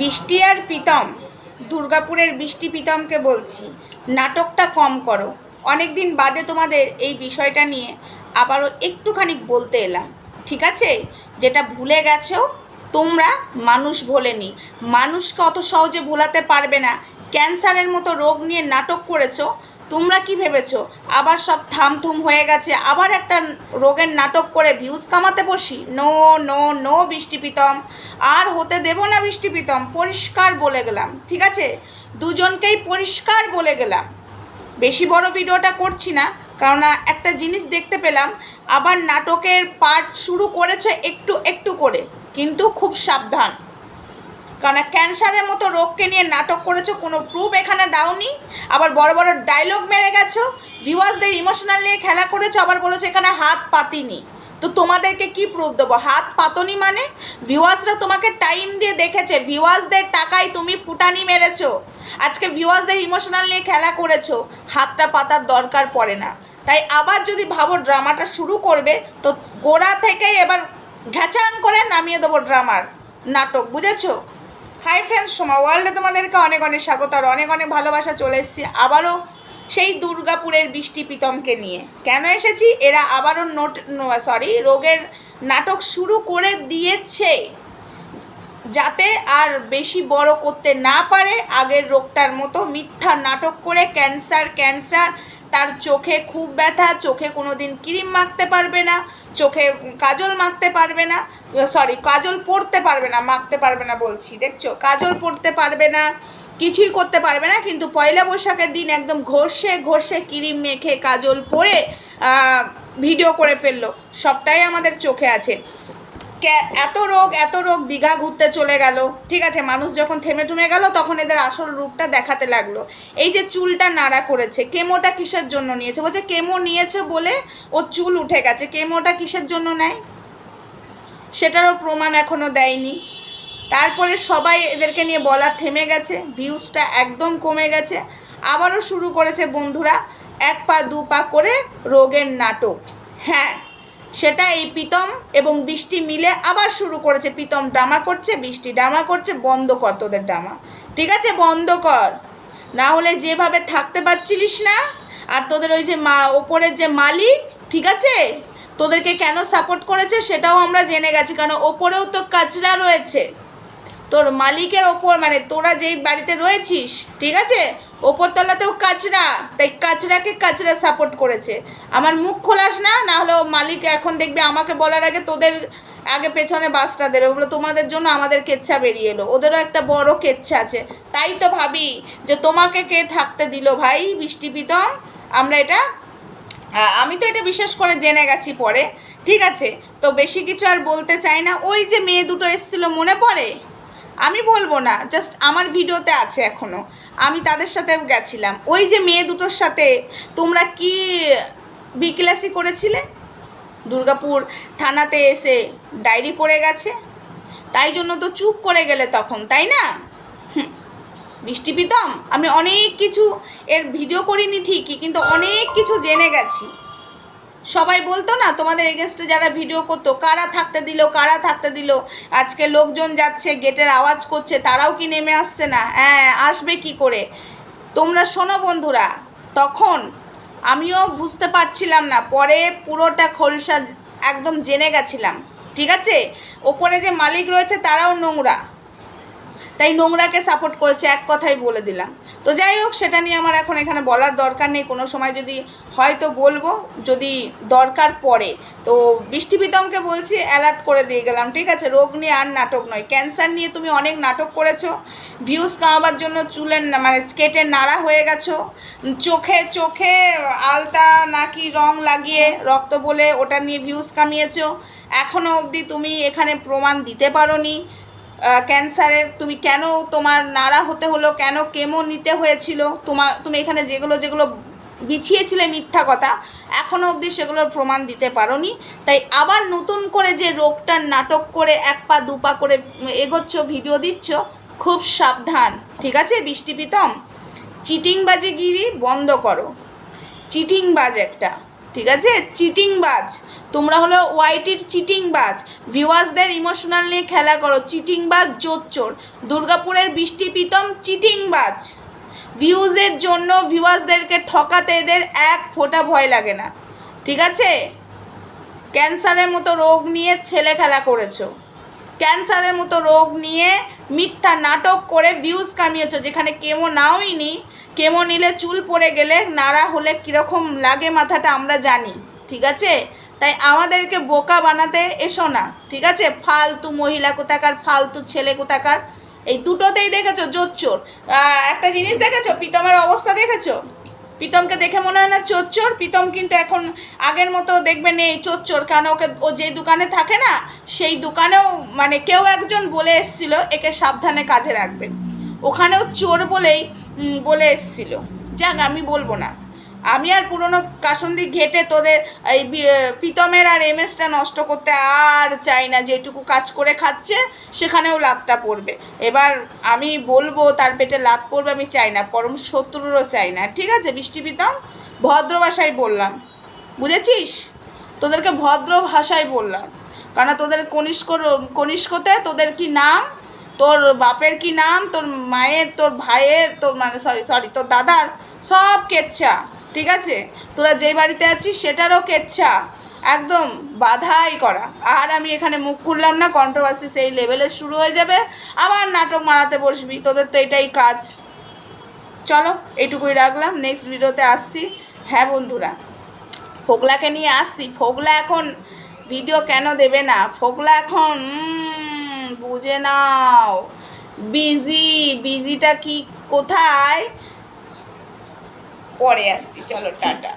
বৃষ্টি আর প্রীতম, দুর্গাপুরের বৃষ্টি প্রীতমকে বলছি, নাটকটা কম করো। অনেক দিন বাদে তোমাদের এই বিষয়টা নিয়ে আবারও একটুখানি বলতে এলাম, ঠিক আছে? যেটা ভুলে গেছো, তোমরা মানুষ ভোলেনি। মানুষকে অত সহজে ভোলাতে পারবে না। ক্যান্সারের মতো রোগ নিয়ে নাটক করেছ তোমরা কি ভেবেছো? আবার সব থামথুম হয়ে গেছে, আবার একটা রোগের নাটক করে ভিউজ কামাতে বসি? নো নো নো, বৃষ্টি প্রীতম। আর হতে দেব না বৃষ্টি প্রীতম, পরিষ্কার বলে গেলাম, ঠিক আছে? দুজনকেই পরিষ্কার বলে গেলাম। বেশি বড় ভিডিওটা করছি না কারণ একটা জিনিস দেখতে পেলাম, আবার নাটকের পার্ট শুরু করেছে একটু একটু করে, কিন্তু খুব সাবধান। কারণ ক্যান্সারের মতো রোগকে নিয়ে নাটক করেছ, কোনো প্রুফ এখানে দাওনি। আবার বড় বড় ডায়লগ মেরে গেছো। ভিউয়ার্সদের ইমোশনাল নিয়ে খেলা করেছ, আবার বলেছ এখানে হাত পাতিনি। তো তোমাদেরকে কি প্রুফ দেবো? হাত পাতনি মানে? ভিউয়ার্সরা তোমাকে টাইম দিয়ে দেখেছে। ভিউয়ার্সদের টাকায় তুমি ফুটানি মেরেছো। আজকে ভিউয়ার্সদের ইমোশনাল নিয়ে খেলা করেছ। হাতটা পাতার দরকার পড়ে না। তাই আবার যদি ভাবো ড্রামাটা শুরু করবে, তো গোড়া থেকেই এবার ঘ্যাচাং করে নামিয়ে দেবো ড্রামার নাটক, বুঝেছ? হাই ফ্রেন্ডস সোমা ওয়ার্ল্ডে তোমাদেরকে অনেক অনেক স্বাগত আর অনেক অনেক ভালোবাসা চলে এসেছি আবারও সেই দুর্গাপুরের বৃষ্টি প্রীতমকে নিয়ে। কেন এসেছি? এরা আবারও নোট সরি রোগের নাটক শুরু করে দিয়েছে। যাতে আর বেশি বড় করতে না পারে, আগের রোগটার মতো মিথ্যা নাটক করে ক্যান্সার ক্যান্সার তার চোখে খুব ব্যথা, চোখে কোনো দিন ক্রিম মাখতে পারবে না, চোখে কাজল মাখতে পারবে না সরি কাজল পড়তে পারবে না, মাখতে পারবে না বলছি, দেখছ? কাজল পড়তে পারবে না কিছুই করতে পারবে না, কিন্তু পয়লা বৈশাখের দিন একদম ঘষে ঘষে ক্রিম মেখে কাজল পরে ভিডিও করে ফেলল। সবটাই আমাদের চোখে আছে। এত রোগ এত রোগ, দীঘা ঘুরতে চলে গেল। ঠিক আছে, মানুষ যখন থেমে ঠুমে গেল, তখন এদের আসল রূপটা দেখাতে লাগল। এই যে চুলটা নাড়া করেছে, কেমোটা কিসের জন্য নিয়েছে? বলছে কেমো নিয়েছে বলে ও চুল উঠে গেছে। কেমোটা কিসের জন্য নেয়? সেটারও প্রমাণ এখনও দেয়নি। তারপরে সবাই এদেরকে নিয়ে বলা থেমে গেছে ভিউজটা একদম কমে গেছে। আবারও শুরু করেছে বন্ধুরা, এক পা, দু পা করে রোগের নাটক। হ্যাঁ সেটা এই প্রীতম এবং বৃষ্টি মিলে আবার শুরু করেছে। প্রীতম ড্রামা করছে, বৃষ্টি ড্রামা করছে, বন্ধ কর তোদের ড্রামা। ঠিক আছে, বন্ধ কর। না হলে যেভাবে থাকতে পারছিলিস না, আর তোদের ওই যে মা, ওপরের যে মালিক, ঠিক আছে? তোদেরকে কেন সাপোর্ট করেছে সেটাও আমরা জেনে গেছি, কারণ ওপরেও তো কাচরা রয়েছে। তোর মালিকের ওপর মানে তোরা যেই বাড়িতে রয়েছিস, ঠিক আছে? ওপরতলাতেও কাচরা, তাই কাচরাকে কাচরা সাপোর্ট করেছে। আমার মুখ খোলাস না না হলে মালিক এখন দেখবে আমাকে বলার আগে তোদের আগে পেছনে বাসটা দেবে। বলে তোমাদের জন্য আমাদের কেচ্ছা বেরিয়ে এলো। ওদেরও একটা বড় কেচ্ছা আছে। তাই তো ভাবি যে তোমাকে কে থাকতে দিল ভাই বৃষ্টি প্রীতম? আমরা এটা আমি তো এটা বিশেষ করে জেনে গেছি পরে। ঠিক আছে? তো বেশি কিছু আর বলতে চাই না। ওই যে মেয়ে দুটো এসেছিল, মনে পড়ে? আমি বলব না জাস্ট আমার ভিডিওতে আছে এখনও আমি তাদের সাথেও গেছিলাম। ওই যে মেয়ে দুটোর সাথে, তোমরা কি বিকেলাসি করেছিলে? দুর্গাপুর থানাতে এসে ডায়েরি পড়ে গেছে। তাই জন্য তো চুপ করে গেলে তখন, তাই না। বৃষ্টি প্রীতম? আমি অনেক কিছু, এর ভিডিও করিনি ঠিকই, কিন্তু অনেক কিছু জেনে গেছি। সবাই বলতো না, তোমাদের এগেনস্টে যারা ভিডিও করতো, কারা থাকতে দিল, কারা থাকতে দিল? আজকে লোকজন যাচ্ছে গেটের আওয়াজ করছে, তারাও কি নেমে আসছে না? হ্যাঁ আসবে কি করে? তোমরা শোনো বন্ধুরা, তখন আমিও বুঝতে পারছিলাম না, পরে পুরোটা খোলসা একদম জেনে গেছিলাম, ঠিক আছে? ওপরে যে মালিক রয়েছে, তারাও নোংরা। তাই নোংরাকে সাপোর্ট করেছে, এক কথাই বলে দিলাম। তো যাই হোক সেটা নিয়ে আমার এখন এখানে বলার দরকার নেই। কোনো সময় যদি হয়তো বলব যদি দরকার পড়ে। তো বৃষ্টি প্রীতমকে বলছি অ্যালার্ট করে দিয়ে গেলাম ঠিক আছে? রোগ নিয়ে আর নাটক নয়। ক্যান্সার নিয়ে তুমি অনেক নাটক করেছ। ভিউজ কামাবার জন্য চুলের মানে কেটে নাড়া হয়ে গেছো। চোখে চোখে আলতা নাকি রং লাগিয়ে রক্ত বলে ওটা নিয়ে ভিউজ কামিয়েছো। এখনও অবধি তুমি এখানে প্রমাণ দিতে পারোনি। আহ, ক্যান্সারের তুমি কেন তোমার নাড়া হতে হলো? কেন কেমো নিতে হয়েছিল? তোমার তুমি এখানে যেগুলো যেগুলো বিছিয়েছিলে মিথ্যা কথা এখনও অবধি সেগুলোর প্রমাণ দিতে পারোনি। তাই আবার নতুন করে যে রোগটার নাটক করে এক পা, দু পা করে এগোচ্ছ ভিডিও দিচ্ছ, খুব সাবধান। ঠিক আছে, বৃষ্টি প্রীতম? চিটিংবাজিগিরি বন্ধ করো। চিটিংবাজ একটা। ঠিক আছে? চিটিং বাজ তোমরা হলো ওয়াইটির চিটিং বাজ ভিউয়ার্সদের ইমোশনাল নিয়ে খেলা করো। চিটিং বাজ জোচ্চোর। দুর্গাপুরের বৃষ্টি প্রীতম চিটিংবাজ। ভিউজের জন্য ভিউয়ার্সদেরকে ঠকাতে এদের এক ফোঁটা ভয় লাগে না। ঠিক আছে? ক্যান্সারের মতো রোগ নিয়ে ছেলে খেলা করেছ। ক্যান্সারের মতো রোগ নিয়ে মিথ্যা নাটক করে ভিউজ কামিয়েছো, যেখানে কেমো নাওই নি। কেমো নিলে চুল পড়ে গেলে নাড়া হলে কীরকম লাগে মাথাটা আমরা জানি, ঠিক আছে? তাই আমাদেরকে বোকা বানাতে এসো না, ঠিক আছে? ফালতু মহিলা কোথাকার, ফালতু ছেলে কোথাকার। এই দুটোতেই দেখেছ জোচ্চোর। একটা জিনিস দেখেছ? প্রীতমের অবস্থা দেখেছ? প্রীতমকে দেখে মনে হয় না চোর প্রীতম কিন্তু এখন আগের মতো দেখবে নেই চোর কারণ ওকে ও যে দোকানে থাকে না, সেই দোকানেও মানে কেউ একজন বলে এসছিল, একে সাবধানে কাজে রাখবেন। ওখানেও চোর বলেই বলে এসছিল। যাক, আমি বলব না। আমি আর পুরনো কাসন্দি ঘেটে তোদের এই প্রীতমের আর এমএসটা নষ্ট করতে আর চাই না, যেটুকু কাজ করে খাচ্ছে, সেখানেও লাভটা পড়বে। এবার আমি বলব, তার পেটে লাভ পড়বে, আমি চাই না, পরম শত্রুরও চাই না। ঠিক আছে বৃষ্টি প্রীতম? ভদ্র ভাষায় বললাম। বুঝেছিস? তোদেরকে ভদ্র ভাষায় বললাম। কারণ তোদের কনিষ্ক, কনিষ্কতে তোদের কি নাম? তোর বাপের কি নাম? তোর মায়ের, তোর ভাইয়ের, তোর মানে সরি সরি, তোর দাদার সব কেচ্ছা। ঠিক আছে? তোরা যে বাড়িতে আছিস সেটারও কেচ্ছা। একদম বাধাই করা। আর আমি এখানে মুখ খুললাম না কন্ট্রোভার্সি সেই লেভেলের শুরু হয়ে যাবে। আবার নাটক মারাতে বসবি, তোদের তো এটাই কাজ। চলো এইটুকুই রাখলাম নেক্সট ভিডিওতে আসছি। হ্যাঁ বন্ধুরা, ফোগলাকে নিয়ে আসছি। ফোগলা এখন ভিডিও কেন দেবে না? ফোগলা এখন বুঝে নাও। বিজি বিজিটা কি, কোথায়? পরে আসছি চলো টাটা।